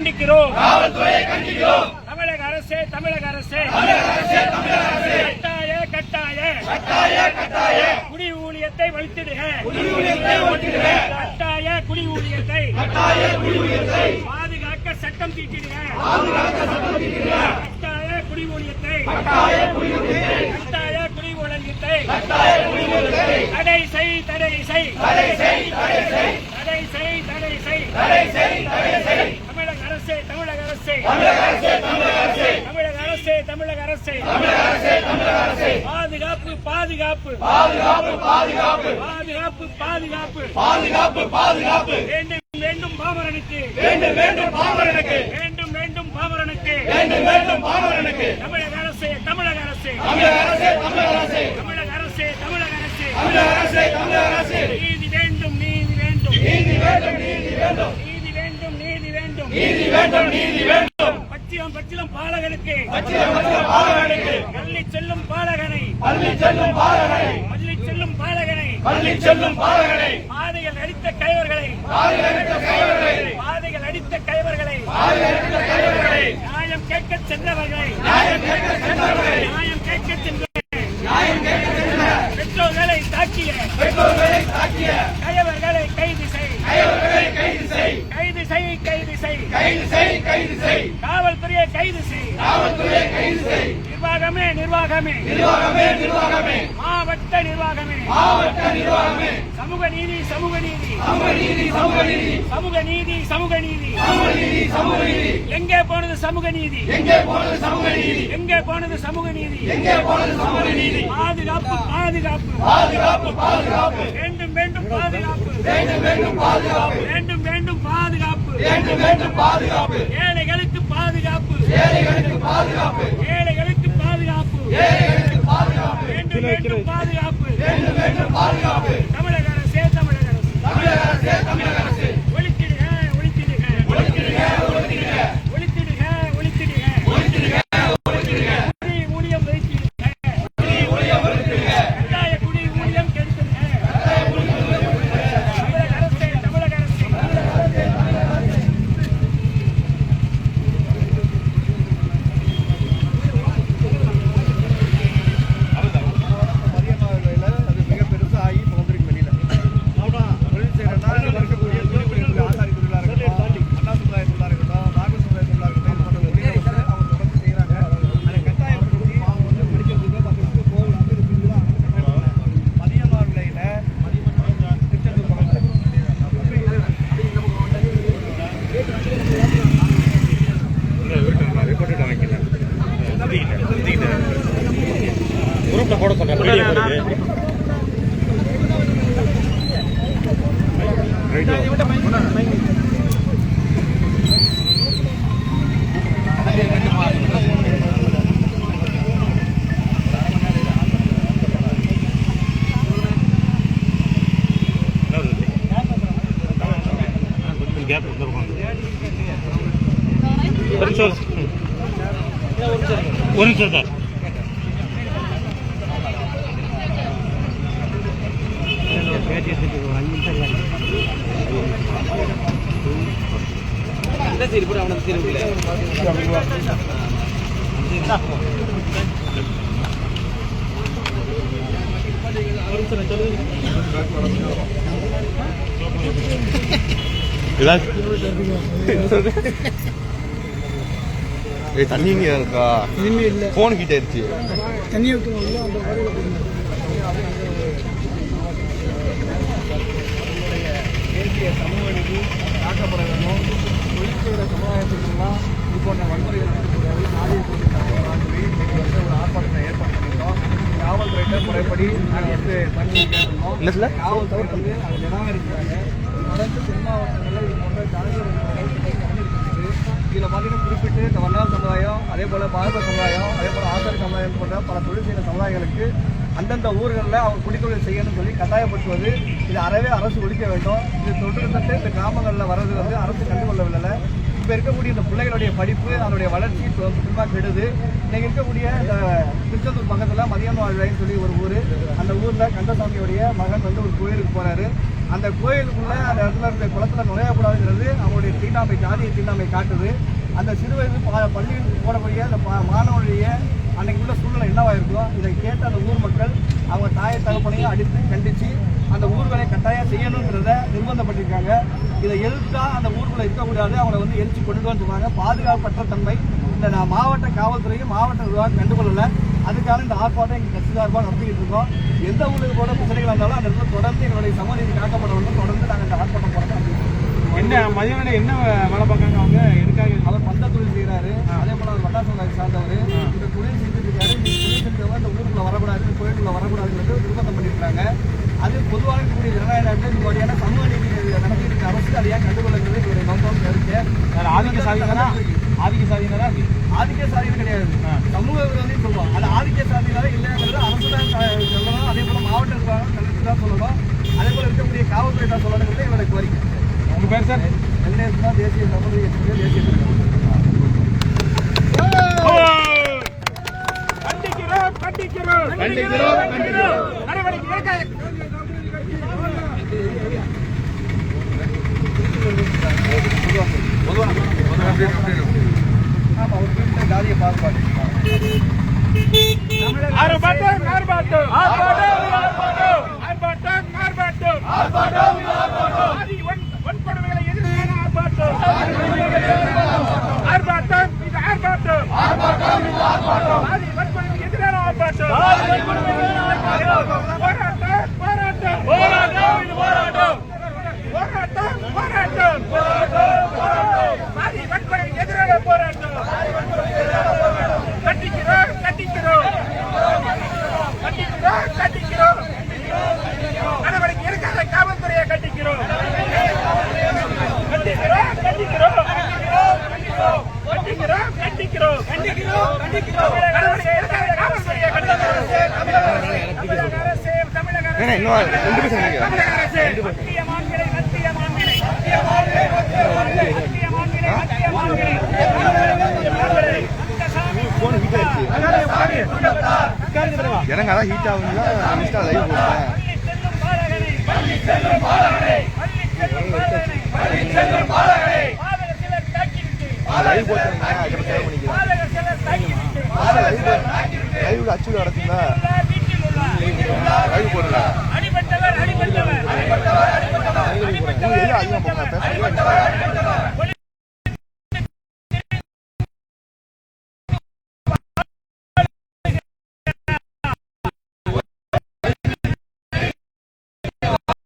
கண்டிக்கிறோம். தமிழக அரசே தமிழக அரசே. கட்டாய கட்டாய. குடி ஊழியத்தை வலித்திடுக கட்டாய குடி ஊழியத்தை. பாதுகாக்க சட்டம் தீட்டிடுக. கட்டாய குடி ஊழியத்தை. கட்டாய குடி ஊழியத்தை. தடை செய் தடை செய். தடை செய் தடை செய். தமிழக அரசே தமிழக அரசே. தமிழக அரசே தமிழக அரசே. பாதுகாப்பு. பாதுகாப்பு பாதுகாப்பு. பாதுகாப்பு பாதுகாப்பு. வேண்டும் வேண்டும் பாமரனுக்கு. வேண்டும் வேண்டும் பாமரனுக்கு. வேண்டும் வேண்டும் பாமரனுக்கு. வேண்டும் வேண்டும் பாமரனுக்கு. தமிழக அரசே தமிழக அரசே. தமிழக அரசே தமிழக அரசே. தமிழக அரசே தமிழக அரசே. தமிழக அரசே தமிழக அரசே. நீதி வேண்டும் நீதி வேண்டும். நீதி வேண்டும் நீதி வேண்டும். வேண்டும். நீதி வேண்டும் நீதி பச்சிலம் பச்சிலம் பாலகனுக்கு. பச்சிலம் பச்சிலம் பாலகனுக்கு. பள்ளி செல்லும் பாலகனை. பள்ளி செல்லும் பாலகனை. பள்ளி செல்லும் பாலகனை. பள்ளி செல்லும் பாலகனை. பாதைகள் அடித்த கைவர்களை பாதைகள் அடித்த கைவர்களை பாதைகள் அடித்த கைவர்களை பாதைகள் அடித்த கைவர்களை நியாயம் கேட்க சென்றவர்களை. நியாயம் கேட்க சென்றவர்களை. நியாயம் கேட்க சென்றவர்களை. நியாயம் கேட்க சென்ற பெற்றோர்களை தாக்கிய. பெற்றோர்களை தாக்கிய கைவர்களை கைது செய் கைவர்களை கைது செய் கைது செய். கைது செய் கைது செய். காவல்துறையை கைது செய். காவல்துறையை கைது செய். நிர்வாகமே நிர்வாகமே. நிர்வாகமே நிர்வாகமே. மாவட்ட நிர்வாகமே. மாவட்ட நிர்வாகமே. சமூக நீதி சமூக நீதி. சமூக நீதி சமூக நீதி. சமூக நீதி சமூக நீதி. சமூக நீதி சமூக நீதி. எங்கே போனது சமூக நீதி? எங்கே போனது சமூக நீதி? எங்கே போனது சமூக நீதி? எங்கே போனது சமூக நீதி? பாதுகாப்பு பாதுகாப்பு. பாதுகாப்பு பாதுகாப்பு. வேண்டும் வேண்டும் பாதுகாப்பு. வேண்டும் வேண்டும் பாதுகாப்பு. வேண்டும் வேண்டும் பாதுகாப்பு. ஏழைகளுக்கு பாதுகாப்பு. ஏழைகளுக்கு பாதுகாப்பு. ஏழைகளுக்கு பாதுகாப்பு. ஏழைகளுக்கு பாதுகாப்பு. வேண்டும் வேண்டும் பாதுகாப்பு. வேண்டும் வேண்டும் பாதுகாப்பு. தமிழக அரசே தமிழக அரசு. தமிழக அரசே தமிழக கேப் இருந்திருக்கும் ஒரு நிமிஷம். ஒரு நிமிஷம் சார். சரி கூட அவனுக்கு தெரியும் சொல்லுங்க ஏய் தண்ணி இங்க இருக்கா போன் கிட்ட இருச்சு தேசிய சமூக நீதி காக்கப்பட வேண்டும் தொழில் செய்கிற சமுதாயத்துக்கெல்லாம் இது போன்ற வன்முறைகள் நடக்கக்கூடாது நாடிய சொல்லி? ஒரு ஆர்ப்பாட்டத்தை ஏற்பாடு பண்ணியிருந்தோம் காவல்துறையிட்ட முறைப்படி நாங்கள் வந்து பண்ணி கேட்டிருந்தோம்? காவல்துறை வந்து அதை நிராகரிக்கிறாங்க. தொடர்ந்து தென் இது போன்ற ஜனநாயக இதில் பார்த்தீங்கன்னா குறிப்பிட்டு இந்த வண்ணார் சமுதாயம் அதே போல் பாரத சமுதாயம் அதே போல் ஆசாரி சமுதாயம் போன்ற பல தொழில் செய்கிற சமுதாயங்களுக்கு அந்தந்த ஊர்களில் அவங்க குடித்தொழில் செய்யணும்னு சொல்லி கட்டாயப்படுத்துவது இது அறவே அரசு ஒழிக்க வேண்டும். இது தொற்றுத்தட்டு இந்த கிராமங்களில் வர்றது வந்து அரசு கண்டுகொள்ளவில்லை இப்போ இருக்கக்கூடிய இந்த பிள்ளைகளுடைய படிப்பு அதனுடைய வளர்ச்சி சுத்தமாக கெடுது. இன்னைக்கு இருக்கக்கூடிய இந்த திருச்செந்தூர் பக்கத்தில் மதியம் வாழ்வாயின்னு சொல்லி ஒரு ஊர். அந்த ஊரில் கந்தசாமியுடைய மகன் வந்து ஒரு கோயிலுக்கு போகிறாரு அந்த கோயிலுக்குள்ள அந்த இடத்துல இருக்க குளத்துல நுழையக்கூடாதுங்கிறது அவங்களுடைய தீண்டாமை ஜாதிய தீண்டாமை காட்டுது. அந்த சிறு வயது பள்ளிகளுக்கு பள்ளியில் போடக்கூடிய அந்த மாணவனுடைய அன்னைக்கு உள்ள சூழ்நிலை என்னவா இருக்கோ இதை கேட்டு அந்த ஊர் மக்கள் அவங்க தாயை தகப்பனையும் அடித்து கண்டிச்சு அந்த ஊர்களை கட்டாயம் செய்யணுங்கிறத நிர்பந்தப்பட்டிருக்காங்க. இதை எதிர்த்தா அந்த ஊர்களை இருக்கக்கூடாது அவங்கள வந்து எரிச்சு கொண்டு வந்துருவாங்க. பாதுகாப்பற்ற தன்மை இந்த நான் மாவட்ட காவல்துறையும் மாவட்ட நிர்வாகம் கண்டுகொள்ளலை. அதுக்கான இந்த ஆர்ப்பாட்டம் எங்கள் கட்சி சார்பாக நடத்திக்கிட்டு இருக்கோம். எந்த ஊருக்கு கூட பிரச்சனைகள் இருந்தாலும் அந்த இடத்துல தொடர்ந்து எங்களுடைய சமநீதி காக்கப்பட வேண்டும். தொடர்ந்து நாங்கள் இந்த ஆர்ப்பாட்டம் போகிறோம் என்ன மதியம் என்ன வேலை பார்க்காங்க அவங்க? எதுக்காக? அவர் பந்த தொழில் செய்கிறாரு அதே போல அவர் வட்டாசங்காய் சார்ந்தவர். இந்த தொழில் செஞ்சுட்டு இருக்காரு இந்த தொழில் செஞ்சவங்க இந்த ஊருக்குள்ள வரக்கூடாது இந்த கோயிலுக்குள்ள வரக்கூடாதுங்கிறது நிர்பந்தம் பண்ணியிருக்காங்க அது பொதுவாக இருக்கக்கூடிய ஜனநாயக நாட்டில் இந்த மாதிரியான சமூக நீதி நடத்திட்டு இருக்க அரசு அதை ஏன் கண்டுகொள்ளுங்கிறது இவருடைய நோக்கம் இருக்கு ஆதிக்க சாதியினரா ஆதிக்க சாதியினரா ஆதிக்க சாதிகள் கிடையாது சமூக விரோதின்னு சொல்லுவோம் அது ஆதிக்க சாதியினால இல்லைங்கிறது அரசு தான் க- சொல்லணும் அதே போல மாவட்ட நிர்வாகம் கலெக்டர் தான் சொல்லணும் அதே போல தான் சொல்லணுங்கிறது இவருடைய கோரிக்கை. உங்க பேர் சார்? வெங்கடேஷ் தான் தேசிய சமூக இயக்கத்துடைய தேசிய தலைவர் கண்டிக்கிறோம் கண்டிக்கிறோம். கண்டிக்கிறோம் கண்டிக்கிறோம். நடவடிக்கை எடுக்க ஆமா ஒரு வீட்டில் ஜாதிய பாகுபாடு ஆர்ப்பாட்டம் ஆர்ப்பாட்டம் ஆர்ப்பாட்டம் ஆர்ப்பாட்டம் ஆர்ப்பாட்டம் ஆர்ப்பாட்டம் ஆதி வன் வன்கொடுமைகளை எதிர்க்கான ஆர்ப்பாட்டம் ஆர்ப்பாட்டம் இது ஆர்ப்பாட்டம் ஆதி வன்கொடுமை எதிரான ஆர்ப்பாட்டம் போராட்டம் போராட்டம் போராட்டம் இது போராட்டம் போராட்டம் போராட்டம் ஆதி வன்கொடுமை எதிரான போராட்டம் கண்டிக்கிறோம் கண்டிக்கிறோம் கண்டிக்கிறோம் கண்டிக்கிறோம் நடவடிக்கை எடுக்காத காவல்துறையை கண்டிக்கிறோம் கண்டிக்கிறோம் கண்டிக்கிறோம் கண்டிக்கிறோம் கண்டிக்கிறோம் கண்டிக்கிறோம் கண்டிக்கிறோம் நடவடிக்கை எடுக்காத காவல்துறையை கண்டிக்கிறோம் தமிழக அரசு தமிழக அரசு ஏன்னா இன்னும் ரெண்டு பேர் சொன்னீங்க தமிழக அரசு மத்திய மாநில மத்திய மாநில மத்திய மாநில மத்திய மாநில மத்திய மாநில ரங்கசாமி ஃபோன் ஹீட் ஆயிடுச்சு எனக்கு அதான் ஹீட் ஆகுங்களா இன்ஸ்டா லைவ் போட்டேன் லைவ் லைவ் அச்சுல நடக்குங்களா லைவ் போடுறேன் அடிபட்டவர் அடிபட்டவர் அடிபட்டவர் அடிபட்டவர்